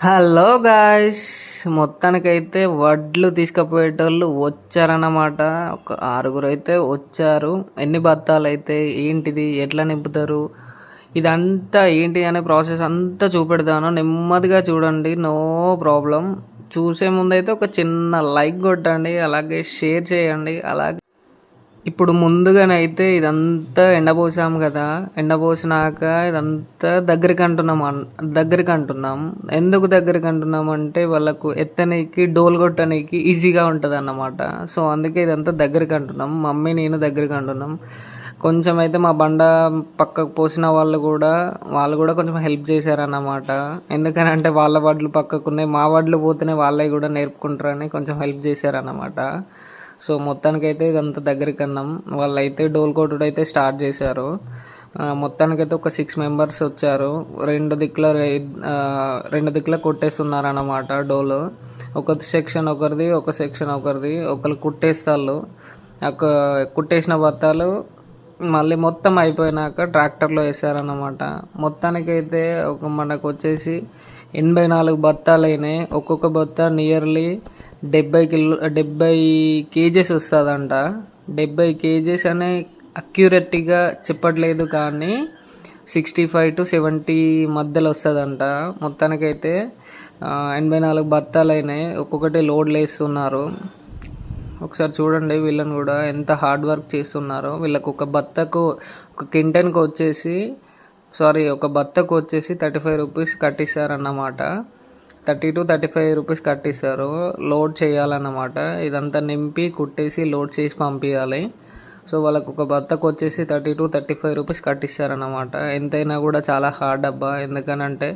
Hello guys మొత్తానికైతే వడ్లు తీసుకుపోయేటోళ్ళు వచ్చారన్నమాట. ఒక ఆరుగురు అయితే వచ్చారు. ఎన్ని బత్తాలు అయితే ఏంటిది ఎట్లా నింపుతారు ఇదంతా ఏంటి అనే ప్రాసెస్ అంతా చూపెడతాను. నెమ్మదిగా చూడండి నో ప్రాబ్లం. చూసే ముందైతే ఒక చిన్న లైక్ కొట్టండి అలాగే షేర్ చేయండి అలాగే ఇప్పుడు ముందుగానైతే ఇదంతా ఎండబోసాం కదా. ఎండపోసినాక ఇదంతా దగ్గరికి అంటున్నాం దగ్గరికి అంటున్నాం ఎందుకు దగ్గరికి అంటున్నాం అంటే వాళ్ళకు ఎత్తనీకి డోల్ కొట్టనీకి ఈజీగా ఉంటుంది అన్నమాట సో అందుకే ఇదంతా దగ్గరికి అంటున్నాం మమ్మీ నేను దగ్గరికి అంటున్నాం కొంచెం అయితే మా బండ పక్కకు పోసిన వాళ్ళు కూడా వాళ్ళు కూడా కొంచెం హెల్ప్ చేశారన్నమాట. ఎందుకని అంటే వాళ్ళ వడ్లు పక్కకున్నాయి మా వడ్లు పోతేనే వాళ్ళవి కూడా నేర్పుకుంటారని కొంచెం హెల్ప్ చేశారన్నమాట. సో మొత్తానికైతే ఇదంతా దగ్గరికి అన్నాం. వాళ్ళైతే డోల్ కొట్టుడు అయితే స్టార్ట్ చేశారు. మొత్తానికైతే ఒక సిక్స్ మెంబర్స్ వచ్చారు. రెండు దిక్కుల రెండు దిక్కుల కొట్టేస్తున్నారు అన్నమాట డోలు. ఒక సెక్షన్ ఒకరిది ఒక సెక్షన్ ఒకరిది. ఒకరు కుట్టేస్తారు ఒక కుట్టేసిన బత్తాలు మళ్ళీ మొత్తం అయిపోయినాక ట్రాక్టర్లో వేసారన్నమాట మొత్తానికైతే ఒక మనకు వచ్చేసి ఎనభై నాలుగు బత్తాలు అయినాయి ఒక్కొక్క బత్త నియర్లీ డెబ్బై కిలో డెబ్బై కేజెస్ వస్తుందంట. డెబ్బై కేజెస్ అనే అక్యురేట్గా చెప్పట్లేదు కానీ సిక్స్టీ ఫైవ్ టు సెవెంటీ మధ్యలో వస్తుందంట. మొత్తానికైతే ఎనభై నాలుగు బత్తాలు అయినాయి. ఒక్కొక్కటి లోడ్లు వేస్తున్నారు ఒకసారి చూడండి వీళ్ళని కూడా ఎంత హార్డ్ వర్క్ చేస్తున్నారో. వీళ్ళకు ఒక బత్తకు ఒక కింటన్కి వచ్చేసి సారీ ఒక బత్తకు వచ్చేసి thirty five rupees కట్టిస్తారన్నమాట. Thirty to thirty five rupees కట్టిస్తారు. Load చేయాలన్నమాట. ఇదంతా నింపి కుట్టేసి లోడ్ చేసి పంపించాలి సో వాళ్ళకు ఒక బత్తకు వచ్చేసి thirty to thirty five rupees కట్టిస్తారనమాట ఎంతైనా కూడా చాలా హార్డ్ అబ్బా. ఎందుకనంటే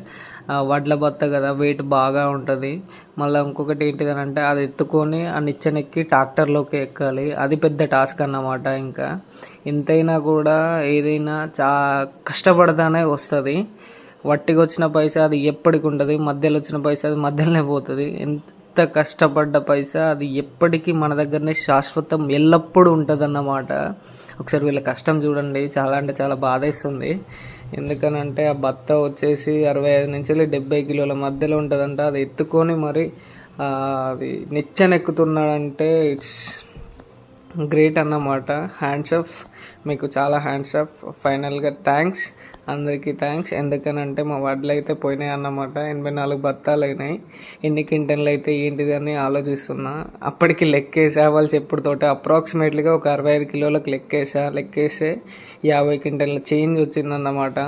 వడ్ల బత్త కదా వెయిట్ బాగా ఉంటుంది. మళ్ళీ ఇంకొకటి ఏంటిదనంటే అది ఎత్తుకొని ఆ నిచ్చెనెక్కి ట్రాక్టర్లోకి ఎక్కాలి. అది పెద్ద టాస్క్ అన్నమాట ఇంకా. ఎంతైనా కూడా ఏదైనా చా కష్టపడతానే వస్తుంది. వట్టికి వచ్చిన పైసా అది ఎప్పటికి ఉంటుంది మధ్యలో వచ్చిన పైసా అది మధ్యలోనే పోతుంది. ఎంత కష్టపడ్డ పైసా అది ఎప్పటికీ మన దగ్గరనే శాశ్వతం ఎల్లప్పుడూ ఉంటుంది అన్నమాట ఒకసారి వీళ్ళ కష్టం చూడండి చాలా అంటే చాలా బాధేస్తుంది. ఎందుకనంటే ఆ బత్త వచ్చేసి అరవై ఐదు నుంచి డెబ్బై కిలోల మధ్యలో ఉంటుందంట. అది ఎత్తుకొని మరి అది నిచ్చెనెక్కుతున్నాడంటే ఇట్స్ గ్రేట్ అన్నమాట. హ్యాండ్స్ ఆఫ్ మీకు చాలా హ్యాండ్స్ ఆఫ్ ఫైనల్గా థ్యాంక్స్ అందరికీ థ్యాంక్స్ ఎందుకనంటే మా వడ్లు అయితే పోయినాయి అన్నమాట. ఎనభై నాలుగు బత్తాలు అయినాయి ఎన్ని క్వింటన్లు అయితే ఏంటిది అని ఆలోచిస్తున్నా. అప్పటికి లెక్కేసా? వాళ్ళు చెప్పుడుతోటి అప్రాక్సిమేట్లీగా ఒక అరవై ఐదు కిలోలకు లెక్కేసా? లెక్కేస్తే యాభై క్వింటన్ల చేంజ్ వచ్చిందన్నమాట.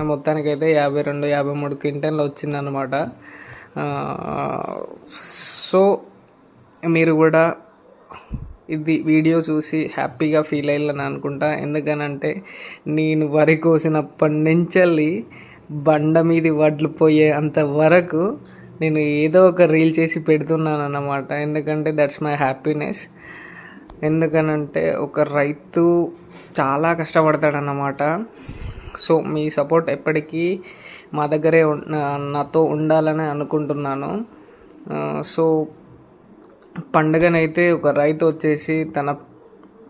మొత్తానికైతే యాభై రెండు యాభై మూడు క్వింటన్లు వచ్చిందన్నమాట. సో మీరు కూడా ఇది వీడియో చూసి హ్యాపీగా ఫీల్ అయ్యాలని అనుకుంటా. ఎందుకనంటే నేను వరి కోసినప్పటి నుంచి బండ మీది వడ్లు పోయే అంత వరకు నేను ఏదో ఒక రీల్ చేసి పెడుతున్నాను అన్నమాట ఎందుకంటే దట్స్ మై హ్యాపీనెస్ ఎందుకనంటే ఒక రైతు చాలా కష్టపడతాడన్నమాట. సో మీ సపోర్ట్ ఎప్పటికీ మా దగ్గరే నాతో ఉండాలని అనుకుంటున్నాను. సో పండుగనైతే ఒక రైతు వచ్చేసి తన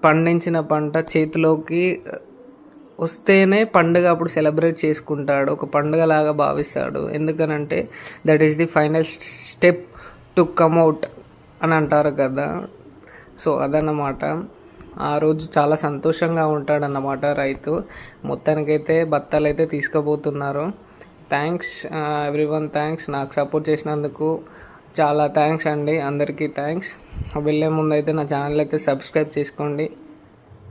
పండించిన పంట చేతిలోకి వస్తేనే పండుగ అప్పుడు సెలబ్రేట్ చేసుకుంటాడు. ఒక పండుగలాగా భావిస్తాడు. ఎందుకనంటే that is the final step to come out అని అంటారు కదా. సో అదన్నమాట. ఆ రోజు చాలా సంతోషంగా ఉంటాడన్నమాట రైతు. మొత్తానికైతే బత్తాలు అయితే తీసుకుపోతున్నారు థ్యాంక్స్ ఎవ్రీవన్ థ్యాంక్స్ నాకు సపోర్ట్ చేసినందుకు చాలా థ్యాంక్స్ అండి అందరికీ థ్యాంక్స్ వెళ్ళే ముందు అయితే నా ఛానల్ అయితే సబ్స్క్రైబ్ చేసుకోండి.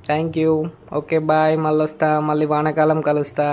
థ్యాంక్ యూ ఓకే బాయ్ మళ్ళీ వస్తా మళ్ళీ వానాకాలం కలుస్తా.